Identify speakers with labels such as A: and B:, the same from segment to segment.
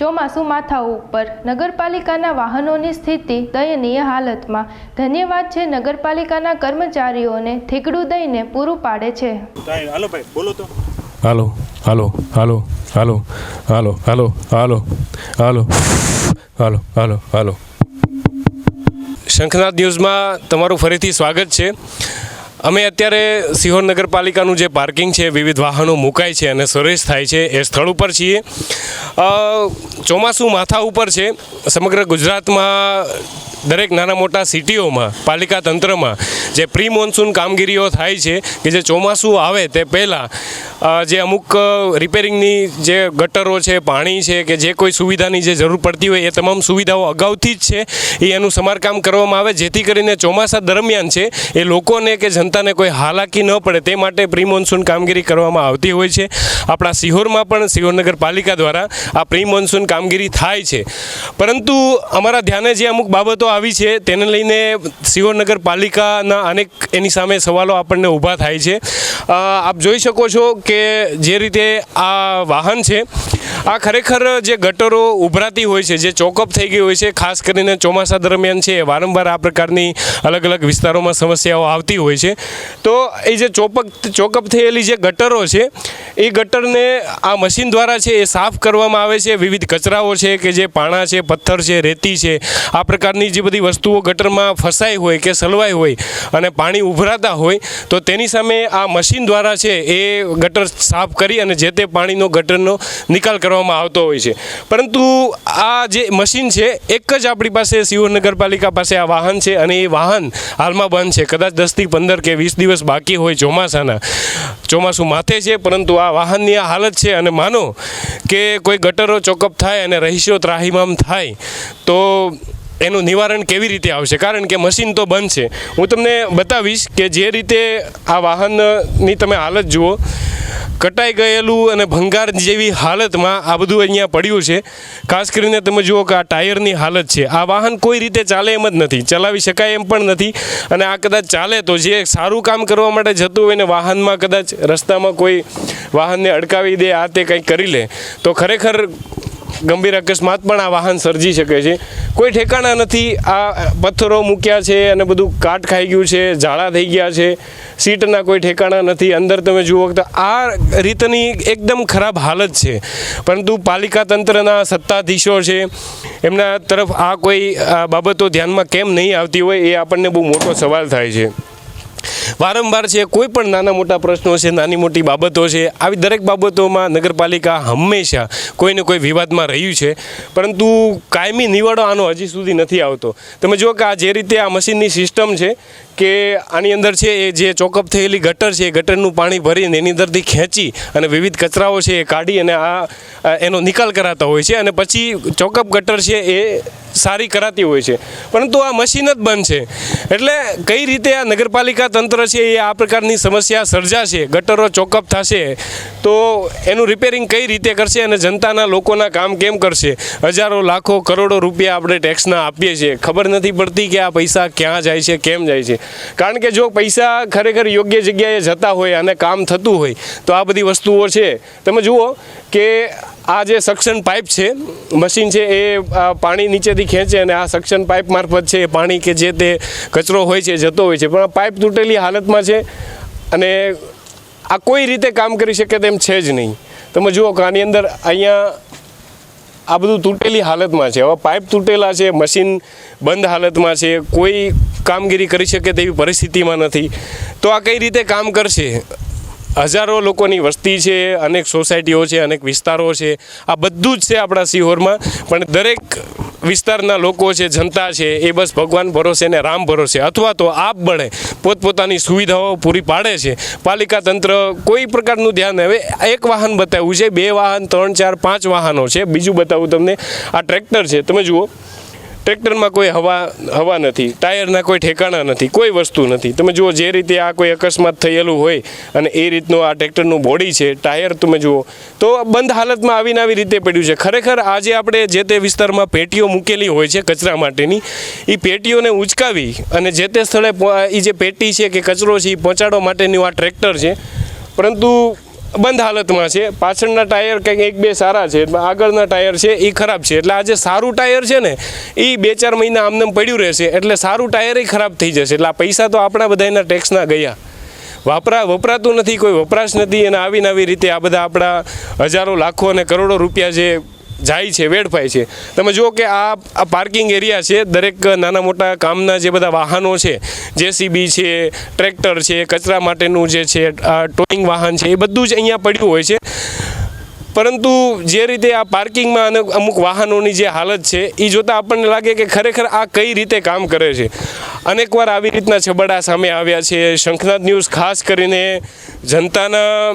A: ચોમાસું માથા ઉપર નગરપાલિકાના વાહનોની સ્થિતિ દયનીય હાલતમાં ધન્યવાદ છે નગરપાલિકાના કર્મચારીઓને થીગડું દઈને પૂરું પાડે છે
B: હાલો ભાઈ બોલો તો
C: હાલો હાલો હાલો હાલો હાલો હાલો હાલો હાલો હાલો હાલો હાલો શંખનાથ ન્યૂઝમાં તમારું ફરીથી સ્વાગત છે અમે અત્યારે સિહોર નગરપાલિકાનું જે પાર્કિંગ છે, વિવિધ વાહનો મુકાય છે અને સરેશ થાય છે એ સ્થળ ઉપર છીએ. ચોમાસું માથા ઉપર છે. સમગ્ર ગુજરાતમાં દરેક નાના મોટા સિટીઓમાં, પાલિકા તંત્રમાં જે પ્રી મોન્સૂન કામગીરીઓ થાય છે કે જે ચોમાસું આવે તે પહેલાં જે અમુક રિપેરિંગની જે ગટરો છે, પાણી છે કે જે કોઈ સુવિધાની જે જરૂર પડતી હોય એ તમામ સુવિધાઓ અગાઉથી જ છે. એ એનું સમારકામ કરવામાં આવે જેથી કરીને ચોમાસા દરમિયાન છે એ લોકોને કે જનતાને કોઈ હાલાકી ન પડે તે માટે પ્રી મોન્સૂન કામગીરી કરવામાં આવતી હોય છે. આપણા સિહોરમાં પણ સિહોર નગરપાલિકા દ્વારા આ પ્રી મોન્સૂન કામગીરી થાય છે. પરંતુ અમારા ધ્યાને જે અમુક બાબતો આવી છે, તેને લઈને સિહોર નગરપાલિકાના અનેક એની સામે સવાલો આપણને ઊભા થાય છે. આપ જોઈ શકો છો કે જે રીતે આ વાહન છે આ ખરેખર જે ગટરો ઉભરાતી હોય છે, જે ચોકઅપ થઈ ગઈ હોય છે, ખાસ કરીને ચોમાસા દરમિયાન છે વારંવાર આ પ્રકારની અલગ અલગ વિસ્તારોમાં સમસ્યાઓ આવતી હોય છે. તો એ જે ચોપક, ચોકઅપ થયેલી જે ગટરો છે, એ ગટરને આ મશીન દ્વારા છે, એ સાફ કરવામાં આવે છે. વિવિધ કચરાઓ છે કે જે પાણા છે, પથ્થર છે, રેતી છે, આ પ્રકારની જે બધી વસ્તુઓ ગટરમાં ફસાઈ હોય કે સલવાઈ હોય અને પાણી ઉભરાતા હોય, તો તેની સામે આ મશીન દ્વારા છે, એ ગટર સાફ કરી અને જે તે પાણીનો ગટરનો નિકાલ કરવામાં આવતો હોય છે. પરંતુ આ જે મશીન છે, એક જ આપણી પાસે સિહોર નગરપાલિકા પાસે આ વાહન છે અને એ વાહન હાલમાં બંધ છે. કદાચ દસથી પંદર કે વીસ દિવસ બાકી હોય ચોમાસાના. ચોમાસું માથે છે, પરંતુ આ વાહનની આ હાલત છે અને માનો કે કોઈ ગટરો ચોકઅપ થાય અને રહીશો ત્રાહિમામ થાય, તો એનું નિવારણ કેવી રીતે આવશે? કારણ કે મશીન તો બંધ છે. હું તમને બતાવીશ કે જે રીતે આ વાહનની તમે હાલત જુઓ, કટાઈ ગયેલું અને ભંગાર જેવી હાલતમાં આ બધું અહીંયા પડ્યું છે. ખાસ કરીને તમે જુઓ કે આ ટાયરની હાલત છે. આ વાહન કોઈ રીતે ચાલે એમ જ નથી. ચલાવી શકાય એમ પણ નથી. અને આ કદાચ ચાલે તો જે સારું કામ કરવા માટે જતું હોય ને વાહનમાં કદાચ રસ્તામાં કોઈ વાહનને અડકાવી દે, આ તે કંઈક કરી લે. તો ખરેખર ગંભીર અકસ્માત પણ આ વાહન સર્જી શકે છે. કોઈ ઠેકાણા નથી, આ પથ્થરો મૂક્યા છે અને બધું કાટ ખાઈ ગયું છે, ઝાડા થઈ ગયા છે. સીટના કોઈ ઠેકાણા નથી. અંદર તમે જુઓ તો આ રીતની એકદમ ખરાબ હાલત છે. પરંતુ પાલિકા તંત્રના સત્તાધીશો છે. એમના તરફ આ કોઈ બાબતો ધ્યાનમાં કેમ નહીં આવતી હોય એ આપણને બહુ મોટો સવાલ થાય છે. વારંવાર છે, કોઈ પણ નાના મોટા પ્રશ્નો છે, નાની મોટી બાબતો છે, આવી દરેક બાબતોમાં નગરપાલિકા હંમેશા કોઈને કોઈ વિવાદમાં રહ્યું છે. પરંતુ કાયમી નિવાડો આનો હજી સુધી નથી આવતો. તમે જુઓ કે આ જે રીતે આ મશીનની સિસ્ટમ છે કે આની અંદર છે એ જે ચોકઅપ થયેલી ગટર છે એ ગટરનું પાણી ભરીને એની અંદરથી ખેંચી અને વિવિધ કચરાઓ છે એ કાઢી અને આ એનો નિકાલ કરાતા હોય છે અને પછી ચોકઅપ ગટર છે એ સારી કરાતી હોય છે. પરંતુ આ મશીન જ બંધ છે. એટલે કઈ રીતે આ નગરપાલિકા તંત્ર છે એ આ પ્રકારની સમસ્યા સર્જાશે, ગટરો ચોકઅપ થશે, તો એનું રિપેરિંગ કઈ રીતે કરશે અને જનતાના લોકોના કામ કેમ કરશે? હજારો, લાખો, કરોડો રૂપિયા આપણે ટેક્સના આપીએ છીએ. ખબર નથી પડતી કે આ પૈસા ક્યાં જાય છે, કેમ જાય છે. કારણ કે જો પૈસા ખરેખર યોગ્ય જગ્યાએ જતા હોય અને કામ થતું હોય, તો આ બધી વસ્તુઓ છે. તમે જુઓ કે આ જે સક્શન પાઇપ છે મશીન છે, એ પાણી નીચેથી ખેંચે અને આ સક્શન પાઇપ મારફત છે, એ પાણી કે જે તે કચરો હોય છે જતો હોય છે. પણ પાઇપ તૂટેલી હાલતમાં છે અને આ કોઈ રીતે કામ કરી શકે તેમ છે જ નહીં. તમે જુઓ કે આની અંદર અહીંયા આ બધું તૂટેલી હાલતમાં છે. હવે પાઇપ તૂટેલા છે, મશીન બંધ હાલતમાં છે, કોઈ કામગીરી કરી શકે તેવી પરિસ્થિતિમાં નથી. તો આ કઈ રીતે કામ કરશે? હજારો લોકોની વસ્તી છે, અનેક સોસાયટીઓ છે, અનેક વિસ્તારો છે. આ બધું જ છે આપણા સિહોરમાં. પણ દરેક વિસ્તારના લોકો છે, જનતા છે, એ બસ ભગવાન ભરોસે ને રામ ભરોસે. અથવા તો આપ બળે પોતપોતાની સુવિધાઓ પૂરી પાડે છે. પાલિકા તંત્ર કોઈ પ્રકારનું ધ્યાન હવે એક વાહન બતાવ્યું છે, બે વાહન, ત્રણ, ચાર, પાંચ વાહનો છે. બીજું બતાવું તમને. આ ટ્રેક્ટર છે. તમે જુઓ. ટ્રેક્ટરમાં કોઈ હવા હવા નથી, ટાયરના કોઈ ઠેકાણા નથી, કોઈ વસ્તુ નથી. તમે જુઓ જે રીતે આ કોઈ અકસ્માત થયેલું હોય અને એ રીતનું આ ટ્રેક્ટરનું બોડી છે, ટાયર તમે જુઓ, તો બંધ હાલતમાં આવીને આવી રીતે પડ્યું છે. ખરેખર આજે આપણે જે તે વિસ્તારમાં પેટીઓ મૂકેલી હોય છે કચરા માટેની એ પેટીઓને ઉચકાવી અને જે તે સ્થળે એ જે પેટી છે કે કચરો છે એ પહોંચાડવા માટેનું આ ટ્રેક્ટર છે. પરંતુ બંધ હાલતમાં છે. પાછળના ટાયર કંઈક એક બે સારા છે. આગળના ટાયર છે એ ખરાબ છે. એટલે આ જે સારું ટાયર છે ને એ બે ચાર મહિના આમનેમ પડ્યું રહેશે. એટલે સારું ટાયર ખરાબ થઈ જશે. એટલે આ પૈસા તો આપણા બધાના ટેક્સના ગયા. વાપરા, વપરાતું નથી, કોઈ વપરાશ નથી. અને આવીને આવી રીતે આ બધા આપણા હજારો, લાખો અને કરોડો રૂપિયા જે જાય છે, વેડફાય છે. તમે જુઓ કે આ પાર્કિંગ એરિયા છે, દરેક નાના મોટા કામના જે બધા વાહનો છે જેસીબી છે, ટ્રેક્ટર છે, કચરા માટેનું જે છે ટોઈંગ વાહન છે, એ બધું જ અહીંયા પડ્યું હોય છે. પરંતુ જે રીતે આ પાર્કિંગમાં અને અમુક વાહનોની જે હાલત છે એ જોતાં આપણને લાગે કે ખરેખર આ કઈ રીતે કામ કરે છે? અનેકવાર આવી રીતના છબડા સામે આવ્યા છે. શંખનાથ ન્યૂઝ ખાસ કરીને જનતાના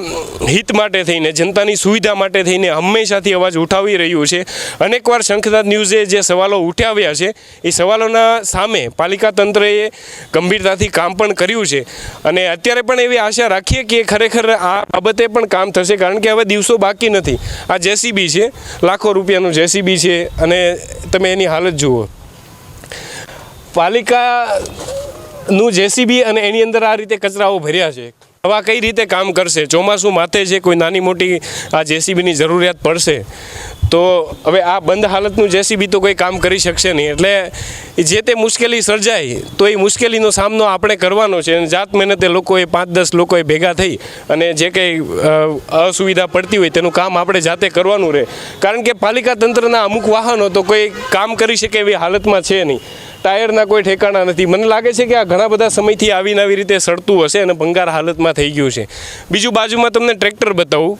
C: હિત માટે થઈને, જનતાની સુવિધા માટે થઈને હંમેશાથી અવાજ ઉઠાવી રહ્યું છે. અનેકવાર શંખનાથ ન્યૂઝે જે સવાલો ઉઠાવ્યા છે, એ સવાલોના સામે પાલિકા તંત્રએ ગંભીરતાથી કામ પણ કર્યું છે. અને અત્યારે પણ એવી આશા રાખીએ કે ખરેખર આ બાબતે પણ કામ થશે, કારણ કે હવે દિવસો બાકી નથી. આ જેસીબી છે, લાખો રૂપિયાનું જેસીબી છે અને તમે એની હાલત જુઓ. પાલિકાનું જેસીબી અને એની અંદર આ રીતે કચરાઓ ભર્યા છે. આવા કઈ રીતે કામ કરશે? ચોમાસું માથે છે કોઈ નાની મોટી આ જેસીબીની જરૂરિયાત પડશે, તો હવે આ બંધ હાલતનું જેસીબી તો કોઈ કામ કરી શકશે નહીં. એટલે જે તે મુશ્કેલી સર્જાય, તો એ મુશ્કેલીનો સામનો આપણે કરવાનો છે અને જાત મહેનતે લોકોએ પાંચ દસ લોકોએ ભેગા થઈ અને જે કંઈ અસુવિધા પડતી હોય તેનું કામ આપણે જાતે કરવાનું રહે. કારણ કે પાલિકા તંત્રના અમુક વાહનો તો કોઈ કામ કરી શકે એવી હાલતમાં છે નહીં. ટાયરના કોઈ ઠેકાણા નથી. મને લાગે છે કે આ ઘણા બધા સમયથી આવીને આવી રીતે સડતું હશે અને ભંગાર હાલતમાં થઈ ગયું છે. બીજું બાજુમાં તમને ટ્રેક્ટર બતાવું.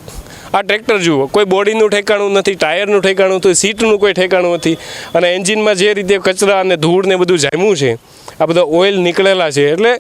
C: આ ટ્રેક્ટર જુઓ, કોઈ બોડીનું ઠેકાણું નથી, ટાયરનું ઠેકાણું નથી, સીટનું કોઈ ઠેકાણું નથી. અને એન્જિનમાં જે રીતે કચરા અને ધૂળ ને બધું જામ્યું છે, આ બધા ઓઇલ નીકળેલા છે. એટલે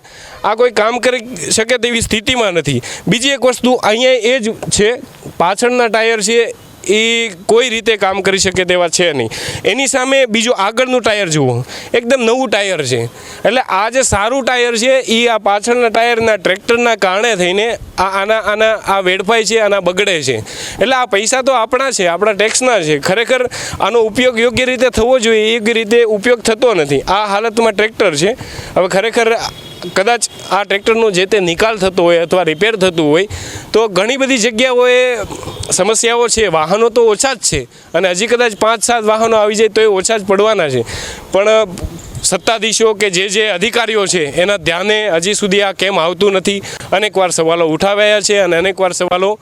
C: આ કોઈ કામ કરી શકે તેવી સ્થિતિમાં નથી. બીજી એક વસ્તુ, અહીંયા એ જ છે, પાછળના ટાયર છે એ કોઈ રીતે કામ કરી શકે તેવા છે નહીં. એની સામે બીજું આગળનું ટાયર જુઓ. એકદમ નવું ટાયર છે. એટલે આ જે સારું ટાયર છે એ આ પાછળના ટાયરના ટ્રેક્ટરના કારણે થઈને આ આના આના, આ વેડફાય છે, આના બગડે છે. એટલે આ પૈસા તો આપણા છે, આપણા ટેક્સના છે. ખરેખર આનો ઉપયોગ યોગ્ય રીતે થવો જોઈએ યોગ્ય રીતે ઉપયોગ થતો નથી. આ હાલતમાં ટ્રેક્ટર છે. હવે ખરેખર કદાચ આ ટ્રેક્ટરનો જે તે નિકાલ થતો હોય અથવા રિપેર થતું હોય, તો ઘણી બધી જગ્યાઓએ સમસ્યાઓ છે, વાહનો તો ઓછા જ છે અને હજી કદાચ પાંચ સાત વાહનો આવી જાય તો એ ઓછા જ પડવાના છે. પણ, સત્તાધીશો કે જે જે અધિકારીઓ છે, એના ધ્યાને હજી સુધી આ કેમ આવતું નથી? અનેકવાર સવાલો ઉઠાવ્યા છે અને અનેકવાર સવાલો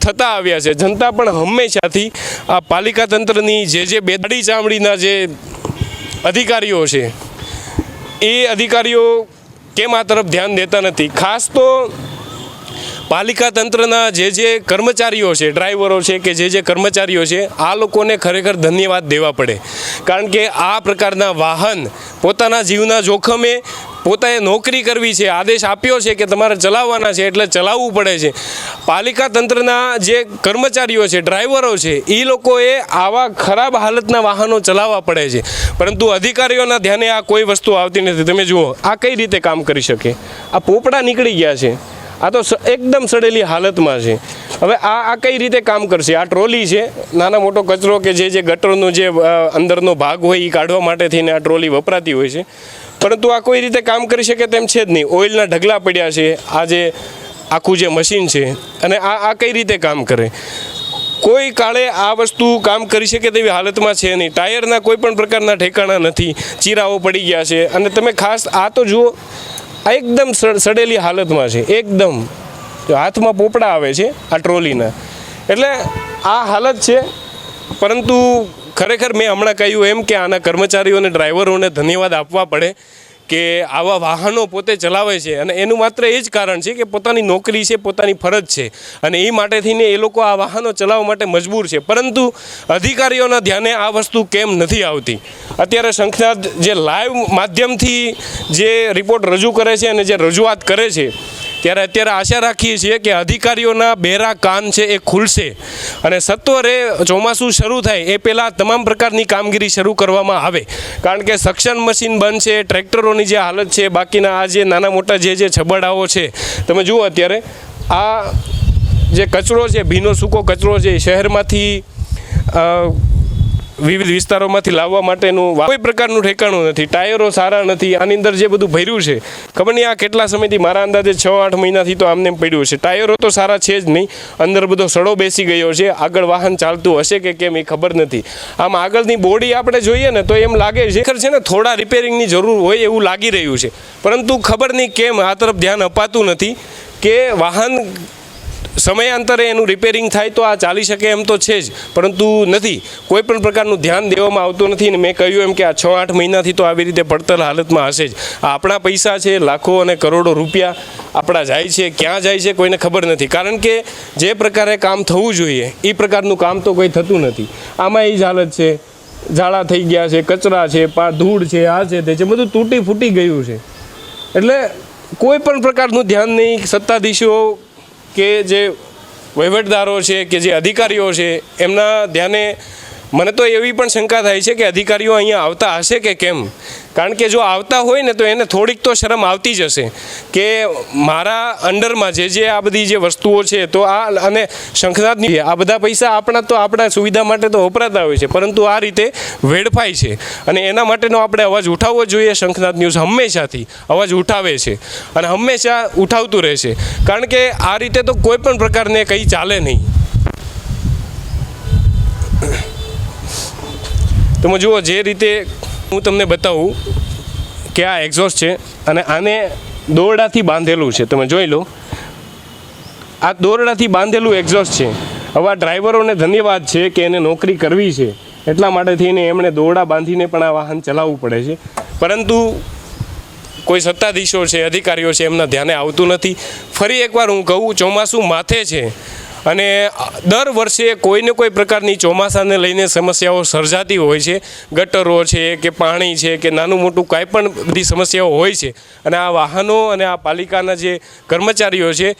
C: થતા આવ્યા છે. જનતા પણ હંમેશાથી આ પાલિકા તંત્રની જે જે બેદડી ચામડીના જે અધિકારીઓ છે, એ અધિકારીઓ કેમ આ તરફ ધ્યાન દેતા નથી? ખાસ તો પાલિકા તંત્રના જે જે કર્મચારીઓ છે, ડ્રાઈવરો છે કે જે જે કર્મચારીઓ છે, આ લોકોને ખરેખર ધન્યવાદ દેવા પડે. કારણ કે આ પ્રકારના વાહન પોતાના જીવના જોખમે પોતાએ નોકરી કરવી છે, આદેશ આપ્યો છે કે તમારે ચલાવવાના છે એટલે ચલાવવું પડે છે. પાલિકા તંત્રના જે કર્મચારીઓ છે, ડ્રાઈવરો છે એ લોકોએ આવા ખરાબ હાલતના વાહનો ચલાવવા પડે છે. પરંતુ અધિકારીઓના ધ્યાને આ કોઈ વસ્તુ આવતી નથી. તમે જુઓ, આ કઈ રીતે કામ કરી શકે? આ પોપડા નીકળી ગયા છે. આ તો એકદમ સડેલી હાલતમાં છે. હવે આ આ કઈ રીતે કામ કરશે? આ ટ્રોલી છે, નાના મોટો કચરો કે જે જે ગટરનો જે અંદરનો ભાગ હોય એ કાઢવા માટે થઈને આ ટ્રોલી વપરાતી હોય છે. પરંતુ આ કોઈ રીતે કામ કરી શકે તેમ છે જ નહીં. ઓઇલના ઢગલા પડ્યા છે. આ જે આખું જે મશીન છે અને આ આ કઈ રીતે કામ કરે? કોઈ કાળે આ વસ્તુ કામ કરી શકે તેવી હાલતમાં છે નહીં. ટાયરના કોઈ પણ પ્રકારના ઠેકાણા નથી. ચીરાઓ પડી ગયા છે. અને તમે ખાસ આ તો જુઓ, આ એકદમ સડ- સડેલી હાલતમાં છે. એકદમ. હાથમાં પોપડા આવે છે, આ ટ્રોલીના એટલે આ હાલત છે, પરંતુ ખરેખર મેં હમણાં કહ્યું એમ કે આના કર્મચારીઓ અને ડ્રાઈવરોને ધન્યવાદ આપવા પડે કે આવા વાહનો પોતે ચલાવે છે. અને એનું માત્ર એ જ કારણ છે કે પોતાની નોકરી છે, પોતાની ફરજ છે. અને એ માટે થઈને એ લોકો આ વાહનો ચલાવવા માટે મજબૂર છે. પરંતુ અધિકારીઓના ધ્યાને આ વસ્તુ કેમ નથી આવતી? અત્યારે શંખનાથ જે લાઈવ માધ્યમથી જે રિપોર્ટ રજૂ કરે છે અને જે રજૂઆત કરે છે ત્યારે અત્યારે આશા રાખીએ છીએ કે અધિકારીઓના બેરા કાન છે એ ખુલશે. અને સત્વરે ચોમાસું શરૂ થાય એ પહેલાં તમામ પ્રકારની કામગીરી શરૂ કરવામાં આવે. કારણ કે સક્શન મશીન બંધ છે, ટ્રેક્ટરોની જે હાલત છે, બાકીના આ જે નાના મોટા જે જે છબડાઓ છે, તમે જુઓ અત્યારે, આ જે કચરો છે, ભીનો સૂકો કચરો છે, શહેરમાંથી વિવિધ વિસ્તારોમાંથી લાવવા માટેનું કોઈ પ્રકારનું ઠેકાણું નથી. ટાયરો સારા નથી. આની અંદર જે બધું ભર્યું છે, ખબર નહીં આ કેટલા સમયથી મારા અંદાજે છ, આઠ મહિનાથી તો આમને પડ્યું છે ટાયરો તો સારા છે જ નહીં. અંદર બધો સડો બેસી ગયો છે. આગળ વાહન ચાલતું હશે કે કેમ એ ખબર નથી. આમ આગળની બોડી આપણે જોઈએ ને તો એમ લાગે છે ખર છે ને, થોડા રિપેરિંગની જરૂર હોય એવું લાગી રહ્યું છે. પરંતુ ખબર નહીં કેમ આ તરફ ધ્યાન અપાતું નથી કે વાહન સમયાંતરે એનું રિપેરિંગ થાય તો આ ચાલી શકે એમ તો છે જ, પરંતુ નથી. કોઈ પણ પ્રકારનું ધ્યાન દેવામાં આવતું નથી ને મેં કહ્યું એમ કે આ છ આઠ મહિનાથી તો આવી રીતે પડતર હાલતમાં હશે જ. આ આપણા પૈસા છે, લાખો અને કરોડો રૂપિયા આપણા જાય છે, ક્યાં જાય છે કોઈને ખબર નથી. કારણ કે જે પ્રકારે કામ થવું જોઈએ, એ પ્રકારનું કામ તો કોઈ થતું નથી. આમાં એ જ હાલત છે. ઝાડા થઈ ગયા છે, કચરા છે, પા ધૂળ છે, આ છે, તે છે, બધું તૂટી ફૂટી ગયું છે. એટલે કોઈ પણ પ્રકારનું ધ્યાન નહીં, સત્તાધીશો કે જે વહીવટદારો છે, કે જે અધિકારીઓ છે, એમના ધ્યાને મને તો એવી પણ શંકા થાય છે કે અધિકારીઓ અહીંયા આવતા હશે કે કેમ? કારણ કે જો આવતા હોય ને તો એને થોડીક તો શરમ આવતી જ હશે કે મારા અંડરમાં જે જે આ બધી જે વસ્તુઓ છે તો આ અને શંખનાથની આ બધા પૈસા આપણા તો આપણા સુવિધા માટે તો વપરાતા હોય છે. પરંતુ આ રીતે વેડફાય છે. અને એના માટેનો આપણે અવાજ ઉઠાવવો જોઈએ શંખનાથ ન્યૂઝ હંમેશાથી. અવાજ ઉઠાવે છે. અને હંમેશા ઉઠાવતું રહેશે કારણ કે આ રીતે તો કોઈ પણ પ્રકારને કંઈ ચાલે નહીં. તમે જુઓ જે રીતે હું તમને બતાવું કે આ એક્ઝોસ્ટ છે અને આને દોરડાથી બાંધેલું છે. તમે જોઈ લો. આ દોરડાથી બાંધેલું એક્ઝોસ્ટ છે. હવે આ ડ્રાઈવરોને ધન્યવાદ છે કે એને નોકરી કરવી છે. એટલા માટે થઈને એમણે દોરડા બાંધીને પણ આ વાહન ચલાવવું પડે છે. પરંતુ કોઈ સત્તાધીશો છે, અધિકારીઓ છે, એમના ધ્યાને આવતું નથી. ફરી એકવાર હું કહું, ચોમાસું માથે છે. અને દર વર્ષે કોઈને કોઈ પ્રકારની ચોમાસાને લઈને સમસ્યાઓ સર્જાતી હોય છે. ગટરો છે કે પાણી છે કે નાનું મોટું કાંઈ પણ બધી સમસ્યાઓ હોય છે. અને આ વાહનો અને આ પાલિકાના જે કર્મચારીઓ છે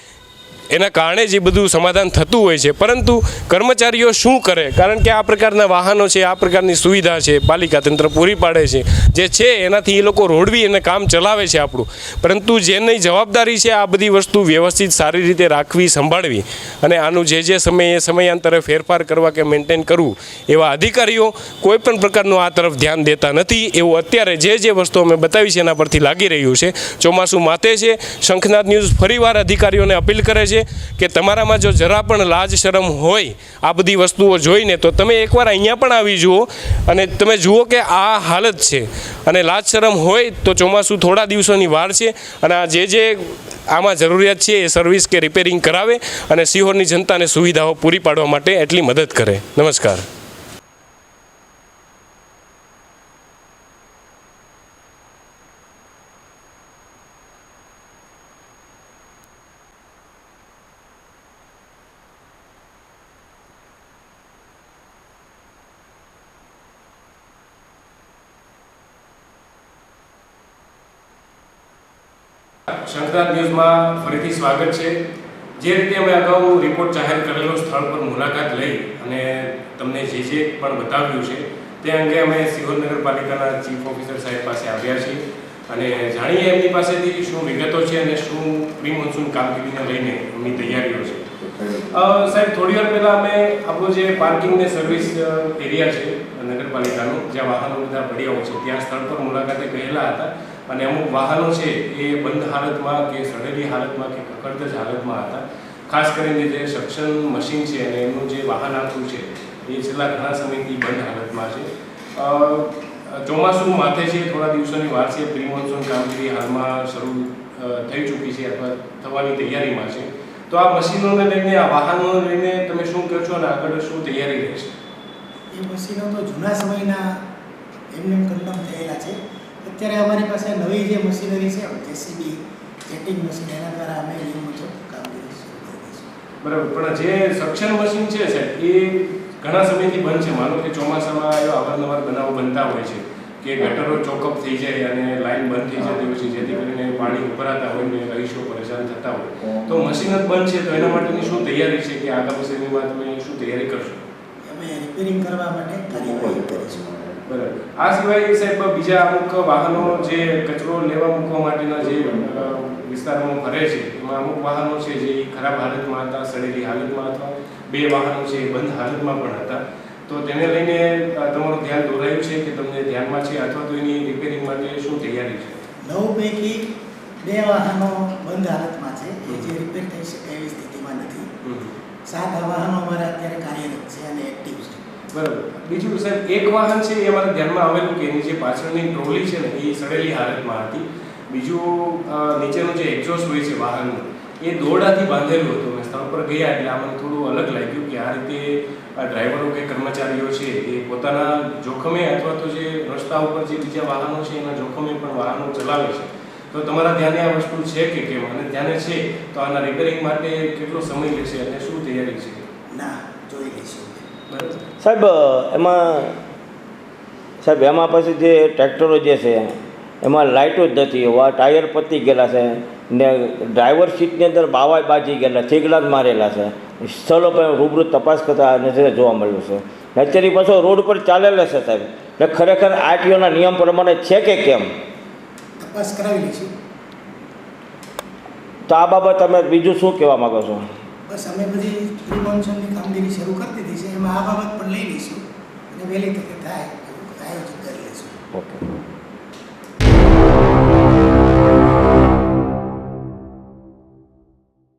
C: એના કારણે જ એ બધું સમાધાન થતું હોય છે. પરંતુ કર્મચારીઓ શું કરે? કારણ કે આ પ્રકારના વાહનો છે, આ પ્રકારની સુવિધા છે, પાલિકા તંત્ર પૂરી પાડે છે. જે છે, એનાથી એ લોકો રોડવી અને કામ ચલાવે છે આપણું. પરંતુ જેની જવાબદારી છે, આ બધી વસ્તુ વ્યવસ્થિત સારી રીતે રાખવી, સંભાળવી. અને આનું જે જે સમયે, સમયાંતરે ફેરફાર કરવા કે મેન્ટેન કરવું, એવા અધિકારીઓ કોઈ પણ પ્રકારનું આ તરફ ધ્યાન દેતા નથી. એવું અત્યારે જે જે વસ્તુ અમે બતાવી છે, એના પરથી લાગી રહ્યું છે. ચોમાસું માતે છે. શંખનાથ ન્યૂઝ ફરીવાર અધિકારીઓને અપીલ કરે છે. કે તમારામાં જો જરા પણ લાજ શરમ હોય આ બધી વસ્તુઓ જોઈને, તો તમે એકવાર અહીંયા પણ આવી જુઓ અને તમે જુઓ કે આ હાલત છે. અને લાજ શરમ હોય તો ચોમાસું થોડા દિવસોની વાર છે અને આ જે જે આમાં જરૂરિયાત છે એ સર્વિસ કે રિપેરિંગ કરાવે અને સિહોરની જનતાને સુવિધાઓ પૂરી પાડવા માટે એટલી મદદ કરે. નમસ્કાર. શંકરનાથ ન્યૂઝમાં ફરીથી સ્વાગત છે. જે રીતે અમે અગાઉ રિપોર્ટ જાહેર કરેલો સ્થળ પર મુલાકાત લઈ અને તમને જે જે પણ બતાવ્યું છે, તે અંગે અમે સિહોર નગરપાલિકાના ચીફ ઓફિસર સાહેબ પાસે આવ્યા છીએ અને જાણીએ એમની પાસેથી શું વિગતો છે અને શું પ્રી મોન્સૂન કામગીરીને લઈને એમની તૈયારીઓ છે. સાહેબ, થોડી વાર પહેલાં અમે આપણું જે પાર્કિંગ ને સર્વિસ એરિયા છે નગરપાલિકાનું, જ્યાં વાહનો બધા પડ્યા છે, ત્યાં સ્થળ પર મુલાકાતે ગયેલા હતા. અને અમુક વાહનો છે એ બંધ હાલતમાં કે સડેલી હાલતમાં કે કકડતજ હાલતમાં હતા. ખાસ કરીને જે સક્શન મશીન છે અને એમનું જે વાહન આખું છે, એ છેલ્લા ઘણા સમયથી બંધ હાલતમાં છે. ચોમાસું માથે છે, થોડા દિવસોની વાર છે પ્રી મોન્સૂન કામગીરી હાલમાં શરૂ થઈ ચૂકી છે અથવા થવાની તૈયારીમાં છે. તો આ મશીનોને લઈને, આ વાહનોને લઈને તમે શું કહો છો અને આગળ શું તૈયારી રહેશે?
B: એ મશીનો તો જૂના સમયના એમને કલમ થયેલા છે. અત્યારે અમારી પાસે નવી જે મશીનરી છે જેસીબી જેટિંગ મશીન એના દ્વારા અમે એ મુજબ કામગીરી શરૂ કરી દઈશું
C: બરાબર. પણ જે સક્શન મશીન છે સાહેબ એ ઘણા સમયથી બંધ છે. માનો કે ચોમાસામાં એવા અવારનવાર બનાવો બનતા હોય છે કે ગટરો ચોકઅપ થઈ જાય અને લાઈન બંધ થઈ જતી હોય છે જેથી કરીને પાણી ઉભરાતા હોય ને રહીશો પરેશાન થતા હોય. તો મશીન જ બંધ છે તો એના માટેની શું તૈયારી છે કે આગામી સમયમાં તમે શું તૈયારી કરશો?
B: અમે રિપેરિંગ કરવા માટે કાર્યવાહી કરીશું.
C: બરાબર. આ સિવાય સાહેબ બીજા અમુક વાહનો જે કચરો લેવા મૂકવા માટેના જે વિસ્તારમાં ફરે છે એમાં અમુક વાહનો છે જે ખરાબ હાલતમાં હતા સડેલી હાલતમાં અથવા બે વાહનો છે બંધ હાલતમાં પણ હતા. તો તેને લઈને તમારું ધ્યાન દોરાયું છે કે તમને ધ્યાનમાં છે અથવા તો એની રિપેરિંગ માટે શું તૈયારી છે?
B: નવ પૈકી બે વાહનો બંધ હાલતમાં છે એ જે રિપેર થઈ શકે એવી સ્થિતિમાં નથી. સાત વાહનો અમારા અત્યારે કાર્યરત છે અને એક્ટિવ છે.
C: બરાબર. બીજું સાહેબ એક વાહન છે એ અમારા ધ્યાનમાં આવેલું કે એની જે પાછળની ટ્રોલી છે ને એ સડેલી હાલતમાં હતી. બીજું નીચેનું જે એક્ઝોસ્ટ હોય છે વાહનનું એ દોરડાથી બાંધેલું હતું. અમે સ્થળ પર ગયા એટલે આ મને થોડું અલગ લાગ્યું કે આ રીતે આ ડ્રાઈવરો કે કર્મચારીઓ છે એ પોતાના જોખમે અથવા તો જે રસ્તા ઉપર જે બીજા વાહનો છે એના જોખમે પણ વાહનો ચલાવે છે. તો તમારા ધ્યાને આ વસ્તુ છે કે કેમ? અને ધ્યાને છે તો આના રિપેરિંગ માટે કેટલો સમય લેશે અને શું તૈયારી છે?
B: ના જોઈ લઈશું.
C: બરાબર.
D: સાહેબ એમાં સાહેબ એમાં પછી જે ટ્રેક્ટરો જે છે એમાં લાઇટો જ નથી. વા ટાયર પતી ગયેલા છે ને ડ્રાઈવર સીટની અંદર બાવાય બાજી ગયેલા થેગલા જ મારેલા છે. સ્થળો પર રૂબરૂ તપાસ કરતા નજરે જોવા મળ્યું છે. અત્યારે પાછો રોડ પર ચાલેલા છે સાહેબ. એટલે ખરેખર આરટીઓના નિયમ પ્રમાણે છે કે કેમ?
B: તપાસ કરાવી છે.
D: તો આ બાબત તમે બીજું શું કહેવા માગો છો?
B: બસ અમે બધી પ્રી મોન્સૂનની કામગીરી શરૂ કરી દીધી છે, એમાં આ બાબત પણ લઈ લઈશું અને વહેલી તકે થાય આયોજન કરી લઈશું.
D: ઓકે.